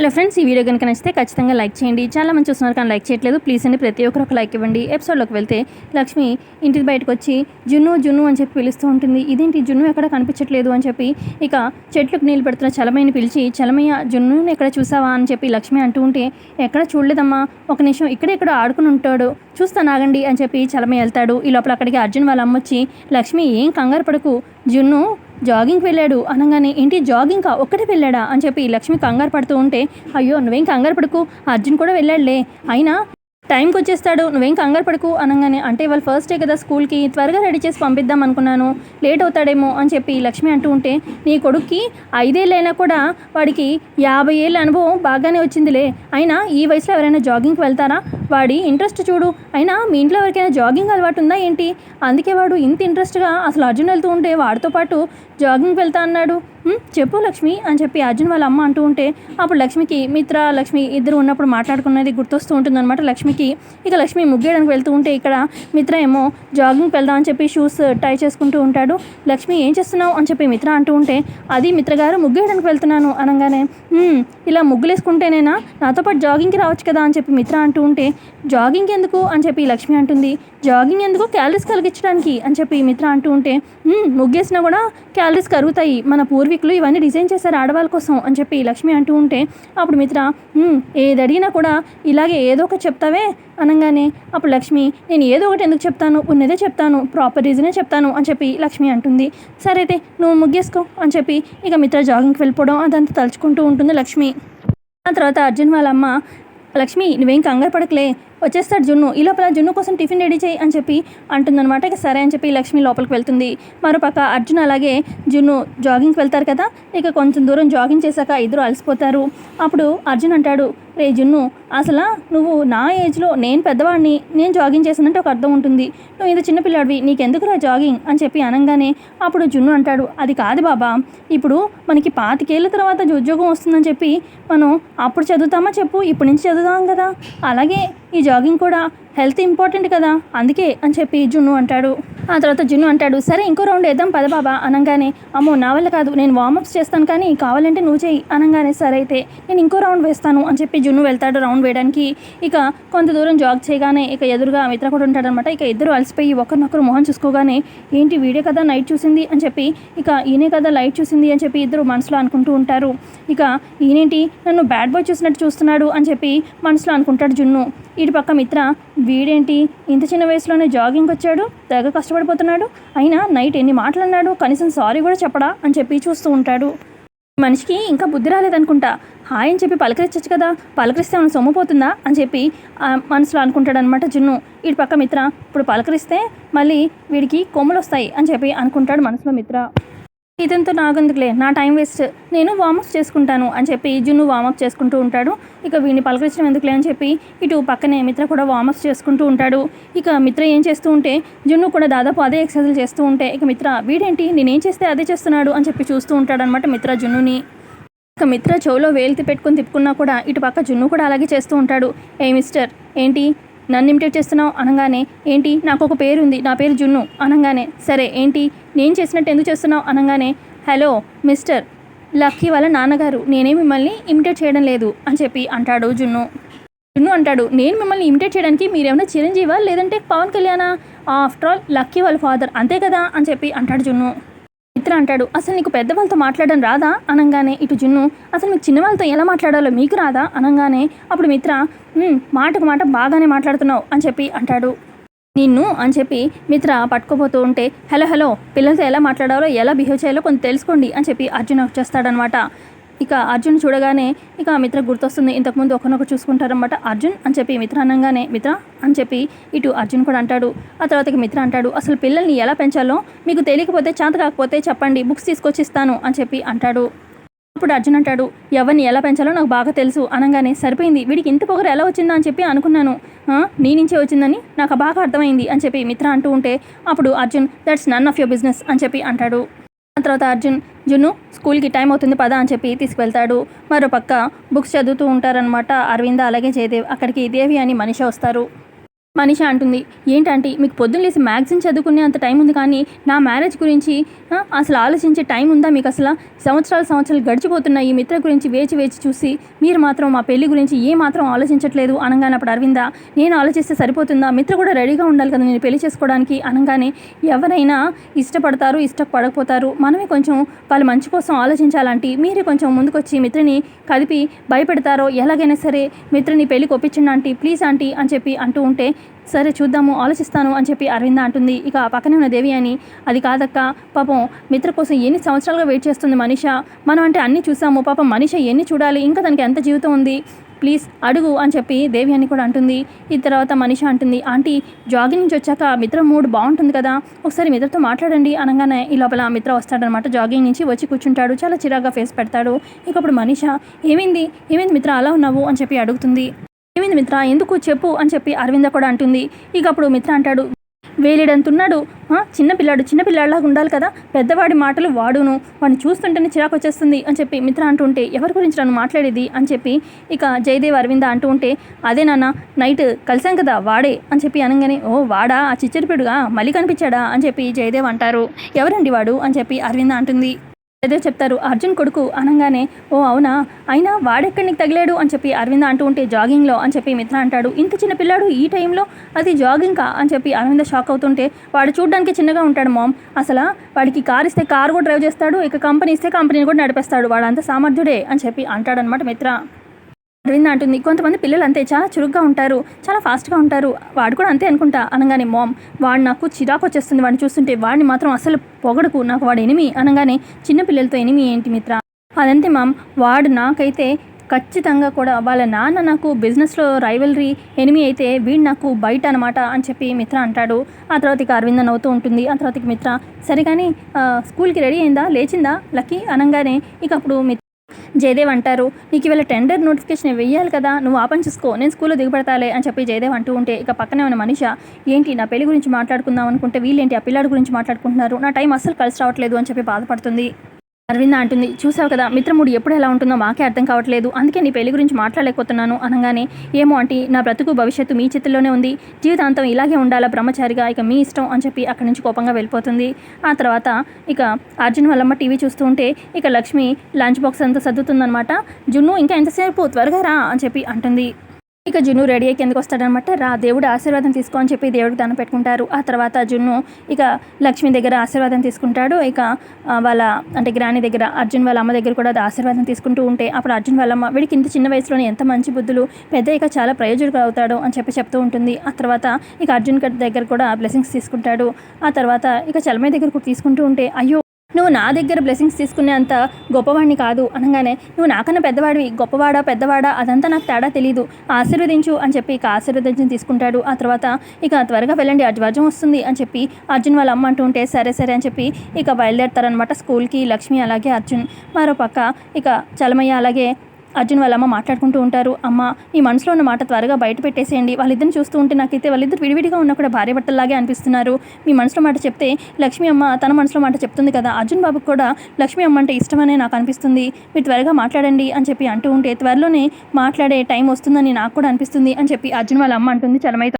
Hello friends ఈ video కనుక నచ్చితే ఖచ్చితంగా లైక్ చేయండి. చాలా మంది చూస్తున్నారు కానీ లైక్ చేయట్లేదు. ప్లీజ్ అండి ప్రతి ఒక్కరు ఒక లైక్ ఇవ్వండి. ఎపిసోడ్లోకి వెళ్తే లక్ష్మి ఇంటికి బయటకు వచ్చి జున్ను జున్ను అని చెప్పి పిలుస్తూ ఉంటుంది. ఇదేంటి జున్ను ఎక్కడ కనిపించట్లేదు అని చెప్పి ఇక చెట్లకు నీళ్ళు పెడుతున్న చలమయ్యని పిలిచి చలమయ్య జున్నుని ఎక్కడ చూసావా? అని చెప్పి లక్ష్మి అంటూ ఉంటే ఎక్కడ చూడలేదమ్మా. ఒక నిమిషం ఇక్కడెక్కడ ఇక్కడ ఆడుకుని ఉంటాడు. చూస్తాను ఆగండి అని చెప్పి చలమయ్య వెళ్తాడు. ఈ లోపల అక్కడికి అర్జున్ వాళ్ళ అమ్మ వచ్చి లక్ష్మి ఏం కంగారు పడకు. జున్ను జాగింగ్కి వెళ్ళాడు. అనగానే ఏంటి జాగింగ్ కా? ఒక్కటే వెళ్ళాడా? అని చెప్పి లక్ష్మి కంగారు పడుతూ ఉంటే అయ్యో నువ్వేం కంగారు పడుకు. అర్జున్ కూడా వెళ్ళాడులే. అయినా టైంకి వచ్చేస్తాడు. నువ్వేం కంగారు పడుకు. అనగానే అంటే వాళ్ళు ఫస్ట్ డే కదా స్కూల్కి. త్వరగా రెడీ చేసి పంపిద్దాం అనుకున్నాను. లేట్ అవుతాడేమో అని చెప్పి లక్ష్మి అంటూ ఉంటే నీ కొడుక్కి ఐదేళ్ళైనా కూడా వాడికి యాభై ఏళ్ళ అనుభవం బాగానే వచ్చిందిలే. అయినా ఈ వయసులో ఎవరైనా జాగింగ్కి వెళ్తారా? వాడి ఇంట్రెస్ట్ చూడు. అయినా మీ ఇంట్లో ఎవరికైనా జాగింగ్ అలవాటు ఉందా ఏంటి? అందుకే వాడు ఇంత ఇంట్రెస్ట్గా అసలు అర్జున్ వెళ్తూ ఉంటే వాడితో పాటు జాగింగ్ వెళ్తా అన్నాడు. చెప్పు లక్ష్మి అని చెప్పి అర్జున్ వాళ్ళ అమ్మ అంటూ ఉంటే అప్పుడు లక్ష్మికి మిత్ర లక్ష్మి ఇద్దరు ఉన్నప్పుడు మాట్లాడుకున్నది గుర్తొస్తూ ఉంటుందన్నమాట లక్ష్మికి. ఇక లక్ష్మి ముగ్గేయడానికి వెళ్తూ ఉంటే ఇక్కడ మిత్ర ఏమో జాగింగ్కి వెళ్దాం అని చెప్పి షూస్ టై చేసుకుంటూ ఉంటాడు. లక్ష్మి ఏం చేస్తున్నావు? అని చెప్పి మిత్ర అంటూ ఉంటే అది మిత్ర గారు ముగ్గేయడానికి వెళ్తున్నాను అనగానే ఇలా ముగ్గులేసుకుంటేనేనా? నాతో పాటు జాగింగ్కి రావచ్చు కదా అని చెప్పి మిత్ర అంటూ ఉంటే జాగింగ్ ఎందుకు? అని చెప్పి లక్ష్మి అంటుంది. జాగింగ్ ఎందుకు? క్యాలరీస్ కలిగించడానికి అని చెప్పి మిత్ర అంటూ ఉంటే ముగ్గేసినా కూడా క్యాలరీస్ కరుగుతాయి. మన పూర్వీకులు ఇవన్నీ డిజైన్ చేశారు ఆడవాళ్ళ కోసం అని చెప్పి లక్ష్మి అంటూ ఉంటే అప్పుడు మిత్ర ఏది అడిగినా కూడా ఇలాగే ఏదో ఒకటి చెప్తావే? అనగానే అప్పుడు లక్ష్మి నేను ఏదో ఒకటి ఎందుకు చెప్తాను? ఉన్నదే చెప్తాను. ప్రాపర్ రీజనే చెప్తాను అని చెప్పి లక్ష్మి అంటుంది. సరే అయితే నువ్వు ముగ్గేసుకో అని చెప్పి ఇక మిత్ర జాగింగ్కి వెళ్ళిపోవడం అదంతా తలుచుకుంటూ ఉంటుంది లక్ష్మి. ఆ తర్వాత అర్జున్ వాళ్ళ అమ్మ లక్ష్మి నువ్వేం కంగారు పడకలే. వచ్చేస్తాడు జున్ను. ఈ లోపల జున్ను కోసం టిఫిన్ రెడీ చేయి అని చెప్పి అంటుందన్నమాట. ఇక సరే అని చెప్పి లక్ష్మి లోపలికి వెళ్తుంది. మరోపక్క అర్జున్ అలాగే జున్ను జాగింగ్కి వెళ్తారు కదా. ఇక కొంచెం దూరం జాగింగ్ చేశాక ఇద్దరు అలసిపోతారు. అప్పుడు అర్జున్ అంటాడు రే జున్ను అసలు నువ్వు నా ఏజ్లో నేను పెద్దవాడిని నేను జాగింగ్ చేశానంటే ఒక అర్థం ఉంటుంది. నువ్వు ఇంత చిన్నపిల్లాడివి నీకెందుకురా జాగింగ్? అని చెప్పి అనగానే అప్పుడు జున్ను అంటాడు అది కాదు బాబా ఇప్పుడు మనకి పాతికేళ్ళ తర్వాత ఉద్యోగం వస్తుందని చెప్పి మనం అప్పుడు చదువుతామా చెప్పు ఇప్పటి నుంచి చదువుతాం కదా. అలాగే ఈ జాగింగ్ కూడా హెల్త్ ఇంపార్టెంట్ కదా అందుకే అని చెప్పి జున్ను అంటాడు. ఆ తర్వాత జున్ను అంటాడు సరే ఇంకో రౌండ్ వేద్దాం పద బాబా అనగానే అమ్మో నా వల్ల కాదు నేను వార్మప్స్ చేస్తాను కానీ కావాలంటే నువ్వు చేయి అనగానే సరే అయితే నేను ఇంకో రౌండ్ వేస్తాను అని చెప్పి జున్ను వెళ్తాడు రౌండ్ వేయడానికి. ఇక కొంత దూరం జాగ్ చేయగానే ఇక ఎదురుగా మిత్ర కూడా ఉంటాడనమాట. ఇక ఇద్దరు అలసిపోయి ఒకరినొకరు మొహం చూసుకోగానే ఏంటి వీడే కదా నైట్ చూసింది? అని చెప్పి ఇక ఈయనే కదా లైట్ చూసింది అని చెప్పి ఇద్దరు మనసులో అనుకుంటూ ఉంటారు. ఇక ఈయనేంటి నన్ను బ్యాడ్ బాయ్ చూసినట్టు చూస్తున్నాడు అని చెప్పి మనసులో అనుకుంటాడు జున్ను. ఇటు పక్క మిత్ర వీడేంటి? ఇంత చిన్న వయసులోనే జాగింగ్ వచ్చాడు తెగ కష్టపడిపోతున్నాడు. అయినా నైట్ ఎన్ని మాటలు అన్నాడు కనీసం సారీ కూడా చెప్పడా అని చెప్పి చూస్తూ ఉంటాడు. మనిషికి ఇంకా బుద్ధి రాలేదనుకుంటా. హాయ్ అని చెప్పి పలకరించచ్చు కదా పలకరిస్తే మనం సొమ్ముపోతుందా అని చెప్పి మనసులో అనుకుంటాడనమాట జున్ను. ఇటు పక్క మిత్ర ఇప్పుడు పలకరిస్తే మళ్ళీ వీడికి కొమ్ములు వస్తాయి అని చెప్పి అనుకుంటాడు మనసులో మిత్ర. ఇదంతా నాగందుకులే నా టైం వేస్ట్. నేను వామప్ చేసుకుంటాను అని చెప్పి జున్ను వార్మప్ చేసుకుంటూ ఉంటాడు. ఇక వీడిని పలకరించడం ఎందుకులే అని చెప్పి ఇటు పక్కనే మిత్ర కూడా వామప్ చేసుకుంటూ ఉంటాడు. ఇక మిత్ర ఏం చేస్తూ ఉంటే జున్ను కూడా దాదాపు అదే ఎక్సర్సైజ్ చేస్తూ ఉంటే ఇక మిత్ర వీడేంటి? నేనేం చేస్తే అదే చేస్తున్నాడు? అని చెప్పి చూస్తూ ఉంటాడు అనమాట మిత్ర జున్నుని. ఇక మిత్ర చెవులో వేలితి పెట్టుకుని తిప్పుకున్నా కూడా ఇటు పక్క జున్ను కూడా అలాగే చేస్తూ ఉంటాడు. ఏ మిస్టర్ ఏంటి? నన్ను ఇమిటేట్ చేస్తున్నావు? అనగానే ఏంటి? నాకు ఒక పేరు ఉంది నా పేరు జున్ను. అనగానే సరే ఏంటి? నేను చేసినట్టు ఎందుకు చేస్తున్నావు అనగానే హలో మిస్టర్ లక్కీ వాళ్ళ నాన్నగారు నేనే మిమ్మల్ని ఇమిటేట్ చేయడం లేదు అని చెప్పి అంటాడు జున్ను. జున్ను అంటాడు నేను మిమ్మల్ని ఇమిటేట్ చేయడానికి మీరేమైనా చిరంజీవా లేదంటే పవన్ కళ్యాణా? ఆఫ్టర్ ఆల్ లక్కీ వాళ్ళ ఫాదర్ అంతే కదా అని చెప్పి అంటాడు జున్ను. మిత్ర అంటాడు అసలు నీకు పెద్దవాళ్ళతో మాట్లాడడం రాదా? అనగానే ఇటు జున్ను అసలు మీకు చిన్నవాళ్ళతో ఎలా మాట్లాడాలో మీకు రాదా? అనగానే అప్పుడు మిత్ర మాటకు మాట బాగానే మాట్లాడుతున్నావు అని చెప్పి అంటాడు. నిన్ను అని చెప్పి మిత్ర పట్టుకోబోతూ ఉంటే హలో హలో పిల్లలతో ఎలా మాట్లాడాలో ఎలా బిహేవ్ చేయాలో కొంచెం తెలుసుకోండి అని చెప్పి అర్జున్ వచ్చేస్తాడనమాట ఇక అర్జున్ చూడగానే ఇక మిత్ర గుర్తొస్తుంది ఇంతకుముందు ఒకరినొకరు చూసుకుంటారనమాట అర్జున్ అని చెప్పి మిత్ర అనగానే మిత్ర అని చెప్పి ఇటు అర్జున్ కూడా అంటాడు. ఆ తర్వాత మిత్ర అంటాడు అసలు పిల్లల్ని ఎలా పెంచాలో? మీకు తెలియకపోతే చేత కాకపోతే చెప్పండి బుక్స్ తీసుకొచ్చి ఇస్తాను అని చెప్పి అంటాడు. అప్పుడు అర్జున్ అంటాడు ఎవరిని ఎలా పెంచాలో నాకు బాగా తెలుసు. అనగానే సరిపోయింది. వీడికి ఇంత పొగరు ఎలా వచ్చిందా? అని చెప్పి అనుకున్నాను. నీ నుంచే వచ్చిందని నాకు బాగా అర్థమైంది అని చెప్పి మిత్ర అంటూ ఉంటే అప్పుడు Arjun that's none of your business అని చెప్పి అంటాడు. ఆ తర్వాత అర్జున్ జున్ను స్కూల్కి టైం అవుతుంది పదా అని చెప్పి తీసుకువెళ్తాడు. మరో పక్క బుక్స్ చదువుతూ ఉంటారనమాట అరవింద అలాగే జయదేవ్. అక్కడికి దేవి అని మనిషి వస్తారు. మనిష అంటుంది. ఏంటంటే మీకు పొద్దున్న లేసి మ్యాగజైన్ చదువుకునే అంత టైం ఉంది కానీ నా మ్యారేజ్ గురించి అసలు ఆలోచించే టైం ఉందా మీకు అసలు? సంవత్సరాలు సంవత్సరాలు గడిచిపోతున్నాయి ఈ మిత్ర గురించి వేచి వేచి చూసి మీరు మాత్రం మా పెళ్ళి గురించి ఏ మాత్రం ఆలోచించట్లేదు అనగానే అప్పుడు అరవిందా నేను ఆలోచిస్తే సరిపోతుందా? మిత్ర కూడా రెడీగా ఉండాలి కదా నేను పెళ్ళి చేసుకోవడానికి అనగానే ఎవరైనా ఇష్టపడతారు ఇష్టపడకపోతారు. మనమే కొంచెం వాళ్ళ మంచి కోసం ఆలోచించాలంటే మీరే కొంచెం ముందుకొచ్చి మిత్రని కదిపి భయపెడతారో ఎలాగైనా సరే మిత్రని పెళ్ళికి ఒప్పించండి ఆంటీ. ప్లీజ్ ఆంటీ అని చెప్పి అంటూ ఉంటే సరే చూద్దాము ఆలోచిస్తాను అని చెప్పి అరవింద అంటుంది. ఇక ఆ పక్కనే ఉన్న దేవి అని అది కాదక్క పాపం మిత్ర కోసం ఎన్ని సంవత్సరాలుగా వెయిట్ చేస్తుంది మనిష? మనం అంటే అన్నీ చూసాము పాపం మనిష ఎన్ని చూడాలి? ఇంకా తనకి ఎంత జీవితం ఉంది? ప్లీజ్ అడుగు అని చెప్పి దేవి అని కూడా అంటుంది. ఈ తర్వాత మనిష అంటుంది ఆంటీ జాగింగ్ నుంచి వచ్చాక మిత్ర మూడ్ బాగుంటుంది కదా? ఒకసారి మిత్రతో మాట్లాడండి అనగానే ఈ లోపల మిత్ర వస్తాడనమాట. జాగింగ్ నుంచి వచ్చి కూర్చుంటాడు చాలా చిరాగ్గా ఫేస్ పెడతాడు. ఇక అప్పుడు మనిష ఏమైంది? ఏమైంది మిత్ర? అలా ఉన్నావు? అని చెప్పి అడుగుతుంది. ఏమైంది మిత్ర? ఎందుకు చెప్పు అని చెప్పి అరవింద కూడా అంటుంది. ఇక అప్పుడు మిత్ర అంటాడు వేలిడంతున్నాడు చిన్నపిల్లాడు చిన్న పిల్లాడు చిన్న ఉండాలి కదా. పెద్దవాడి మాటలు వాడును. వాడిని చూస్తుంటేనే చిరాకు వచ్చేస్తుంది అని చెప్పి మిత్ర అంటుంటే ఎవరి గురించి నన్ను మాట్లాడేది? అని చెప్పి ఇక జయదేవ్ అరవింద అంటూ ఉంటే అదే నాన్న నైట్ కలిసాం కదా వాడే అని చెప్పి అనగానే ఓ వాడా? ఆ చిచ్చరిపిడుగా? మళ్ళీ కనిపించాడా? అని చెప్పి జయదేవ్ అంటారు. ఎవరండి వాడు? అని చెప్పి అరవింద అంటుంది. అదే చెప్తారు. అర్జున్ కొడుకు అనగానే ఓ అవునా? అయినా వాడెక్కడి నీకు తగిలాడు? అని చెప్పి అరవింద అంటూ ఉంటే జాగింగ్లో అని చెప్పి మిత్ర అంటాడు. ఇంత చిన్న పిల్లాడు ఈ టైంలో? అది జాగింగ్ కా అని చెప్పి అరవింద షాక్ అవుతుంటే వాడు చూడడానికి చిన్నగా ఉంటాడు మామ్. అసలు? వాడికి కార్ ఇస్తే కార్ కూడా డ్రైవ్ చేస్తాడు ఇక కంపెనీ ఇస్తే కంపెనీని కూడా నడిపేస్తాడు. వాడంత సామర్థ్యుడే అని చెప్పి అంటాడనమాట మిత్ర. అరవింద్ అంటుంది కొంతమంది పిల్లలు అంతే చాలా చురుగ్గా ఉంటారు చాలా ఫాస్ట్గా ఉంటారు. వాడు కూడా అంతే అనుకుంటా అనగానే మామ్ వాడు నాకు చిరాకు వచ్చేస్తుంది. వాడిని చూస్తుంటే వాడిని మాత్రం అసలు పొగడుకు. నాకు వాడు ఎనిమి అనగానే చిన్న పిల్లలతో ఎనిమి ఏంటి మిత్ర? అదంతే మామ్ వాడు నాకైతే ఖచ్చితంగా కూడా వాళ్ళ నాన్న నాకు బిజినెస్లో రైవలరీ ఎనిమి అయితే వీడు నాకు బయట అనమాట అని చెప్పి మిత్ర అంటాడు. ఆ తర్వాత ఇక అరవింద నవ్వుతూ ఉంటుంది. ఆ తర్వాత మిత్ర సరే కానీ స్కూల్కి రెడీ అయిందా? లేచిందా? లక్కీ? అనగానే ఇక అప్పుడు మిత్ర జయదేవ్ అంటారు. నీకు ఇవాళ టెండర్ నోటిఫికేషన్ వెయ్యాలి కదా నువ్వు ఆ పని చూసుకో నేను స్కూల్లో దిగబడతాలే అని చెప్పి జయదేవ్ అంటూ ఉంటే ఇక పక్కనే ఉన్న మనిష ఏంటి నా పెళ్ళి గురించి మాట్లాడుకుందాం అనుకుంటే వీళ్ళేంటి ఆ పిల్లాడి గురించి మాట్లాడుకుంటున్నారు? నా టైం అస్సలు కలిసి రావట్లేదు అని చెప్పి బాధపడుతుంది. అరవింద అంటుంది చూసావు కదా మిత్రముడు ఎప్పుడు ఎలా ఉంటుందో మాకే అర్థం కావట్లేదు. అందుకే నీ పెళ్ళి గురించి మాట్లాడలేకపోతున్నాను అనగానే ఏమో అంటే నా బ్రతుకు భవిష్యత్తు మీ చేతుల్లోనే ఉంది. జీవితాంతం ఇలాగే ఉండాలా బ్రహ్మచారిగా? ఇక మీ ఇష్టం అని చెప్పి అక్కడి నుంచి కోపంగా వెళ్ళిపోతుంది. ఆ తర్వాత ఇక అర్జున్ వల్లమ్మ టీవీ చూస్తూ ఉంటే ఇక లక్ష్మి లంచ్ బాక్స్ అంతా సర్దుతుందనమాట జున్ను ఇంకా ఎంతసేపు? త్వరగా రా అని చెప్పి అంటుంది. ఇక జున్ను రెడీ అయ్యి కిందకు వస్తాడనమాట. రా దేవుడు ఆశీర్వాదం తీసుకో అని చెప్పి దేవుడికి దండం పెట్టుకుంటారు. ఆ తర్వాత జున్ను ఇక లక్ష్మి దగ్గర ఆశీర్వాదం తీసుకుంటాడు. ఇక వాళ్ళ అంటే గ్రాని దగ్గర అర్జున్ వాళ్ళ అమ్మ దగ్గర కూడా అది ఆశీర్వాదం తీసుకుంటూ ఉంటే అప్పుడు అర్జున్ వాళ్ళ అమ్మ వీడికి ఇంత చిన్న వయసులోనే ఎంత మంచి బుద్ధులు పెద్ద ఇక చాలా ప్రయోజకుడు అవుతాడు అని చెప్పి చెప్తూ ఉంటుంది. ఆ తర్వాత ఇక అర్జున్ దగ్గర కూడా బ్లెస్సింగ్స్ తీసుకుంటాడు. ఆ తర్వాత ఇక చలమయ్య దగ్గర కూడా తీసుకుంటూ ఉంటే అయ్యో నువ్వు నా దగ్గర బ్లెస్సింగ్స్ తీసుకునే అంత గొప్పవాడిని కాదు అనగానే నువ్వు నాకన్నా పెద్దవాడివి గొప్పవాడా పెద్దవాడా? అదంతా నాకు తేడా తెలియదు ఆశీర్వదించు అని చెప్పి ఇక ఆశీర్వదించి తీసుకుంటాడు. ఆ తర్వాత ఇక త్వరగా వెళ్ళండి అజ్వాజం వస్తుంది అని చెప్పి అర్జున్ వాళ్ళ అమ్మ అంటూ ఉంటే సరే సరే అని చెప్పి ఇక బయలుదేరతారనమాట స్కూల్కి లక్ష్మి అలాగే అర్జున్. మరో పక్క ఇక చలమయ్య అలాగే అర్జున్ వాళ్ళ అమ్మ మాట్లాడుకుంటూ ఉంటారు. అమ్మ ఈ మనసులో ఉన్న మాట త్వరగా బయట పెట్టేసేయండి. వాళ్ళిద్దరిని చూస్తూ ఉంటే నాకైతే వాళ్ళిద్దరు విడివిడిగా ఉన్నా కూడా భార్య భర్తల్లాగే అనిపిస్తున్నారు. మీ మనసులో మాట చెప్తే లక్ష్మి అమ్మ తన మనసులో మాట చెప్తుంది కదా. అర్జున్ బాబుకు కూడా లక్ష్మి అమ్మ అంటే ఇష్టమనే నాకు అనిపిస్తుంది. మీరు త్వరగా మాట్లాడండి అని చెప్పి అంటూ ఉంటే త్వరలోనే మాట్లాడే టైం వస్తుందని నాకు కూడా అనిపిస్తుంది అని చెప్పి అర్జున్ వాళ్ళ అమ్మ అంటుంది చలమైతే